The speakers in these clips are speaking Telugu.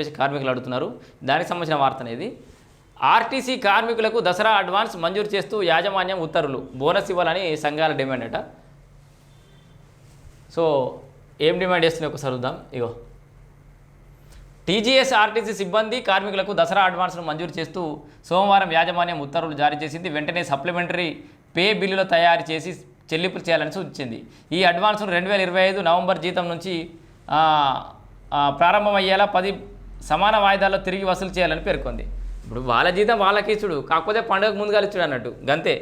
చెప్పేసి కార్మికులు అడుగుతున్నారు. దానికి సంబంధించిన వార్త అనేది ఆర్టీసీ కార్మికులకు దసరా అడ్వాన్స్ మంజూరు చేస్తూ యాజమాన్యం ఉత్తర్వులు. బోనస్ ఇవ్వాలని సంఘాల డిమాండ్ అట. సో ఏం డిమాండ్ చేస్తున్నాయి ఒకసారి చూద్దాం. ఇగో. టీజీఎస్ ఆర్టీసీ సిబ్బంది కార్మికులకు దసరా అడ్వాన్స్ను మంజూరు చేస్తూ సోమవారం యాజమాన్యం ఉత్తర్వులు జారీ చేసింది. వెంటనే సప్లిమెంటరీ పే బిల్లులు తయారు చేసి చెల్లింపులు చేయాలని సూచించింది. ఈ అడ్వాన్స్ను రెండు వేల ఇరవై ఐదు నవంబర్ జీతం నుంచి ప్రారంభమయ్యేలా పది సమాన వాయిదాల్లో తిరిగి వసూలు చేయాలని పేర్కొంది. ఇప్పుడు వాళ్ళ జీతం వాళ్ళకి ఇచ్చుడు కాకపోతే పండుగకు ముందుగా ఇచ్చుడు అన్నట్టు గంతే.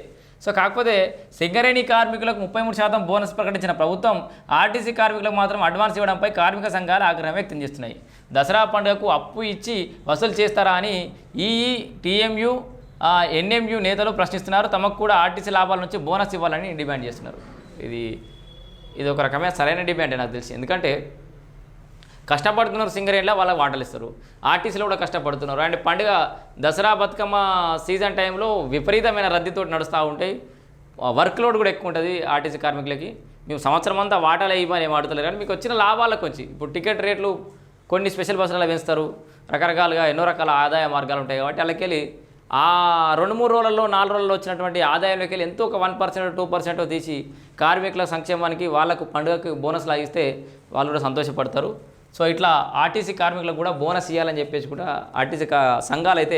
సో కాకపోతే సింగరేణి కార్మికులకు ముప్పై మూడు శాతం బోనస్ ప్రకటించిన ప్రభుత్వం ఆర్టీసీ కార్మికులకు మాత్రం అడ్వాన్స్ ఇవ్వడంపై కార్మిక సంఘాలు ఆగ్రహం వ్యక్తం చేస్తున్నాయి. దసరా పండుగకు అప్పు ఇచ్చి వసూలు చేస్తారా అని ఈఈ టీఎంయు ఎన్ఎంయు నేతలు ప్రశ్నిస్తున్నారు. తమకు కూడా ఆర్టీసీ లాభాల నుంచి బోనస్ ఇవ్వాలని డిమాండ్ చేస్తున్నారు. ఇది ఇది ఒక రకమైన సరైన డిమాండ్ నాకు తెలిసి. ఎందుకంటే కష్టపడుతున్నారు సింగరేణిలో వాళ్ళకి వాటలు ఇస్తారు. ఆర్టీసీలో కూడా కష్టపడుతున్నారు. అండ్ పండుగ దసరా బతుకమ్మ సీజన్ టైంలో విపరీతమైన రద్దీతో నడుస్తూ ఉంటాయి వర్క్ లోడ్ కూడా ఎక్కువ ఉంటుంది ఆర్టీసీ కార్మికులకి. మేము సంవత్సరం అంతా వాటాలు ఇవ్వని ఏం ఆడుతలేరు కానీ మీకు వచ్చిన లాభాలకు వచ్చి ఇప్పుడు టికెట్ రేట్లు కొన్ని స్పెషల్ బస్సులలో పెంచుతారు. రకరకాలుగా ఎన్నో రకాల ఆదాయ మార్గాలు ఉంటాయి కాబట్టి వాళ్ళకెళ్ళి ఆ రెండు మూడు రోజులలో నాలుగు రోజుల్లో వచ్చినటువంటి ఆదాయంలోకి వెళ్ళి ఎంతో ఒక వన్ పర్సెంట్ టూ పర్సెంట్ తీసి కార్మికుల సంక్షేమానికి వాళ్ళకు పండుగకు బోనస్ లాగిస్తే వాళ్ళు కూడా సంతోషపడతారు. సో ఇట్లా ఆర్టీసీ కార్మికులకు కూడా బోనస్ ఇవ్వాలని చెప్పేసి కూడా ఆర్టీసీ కా- సంఘాలు అయితే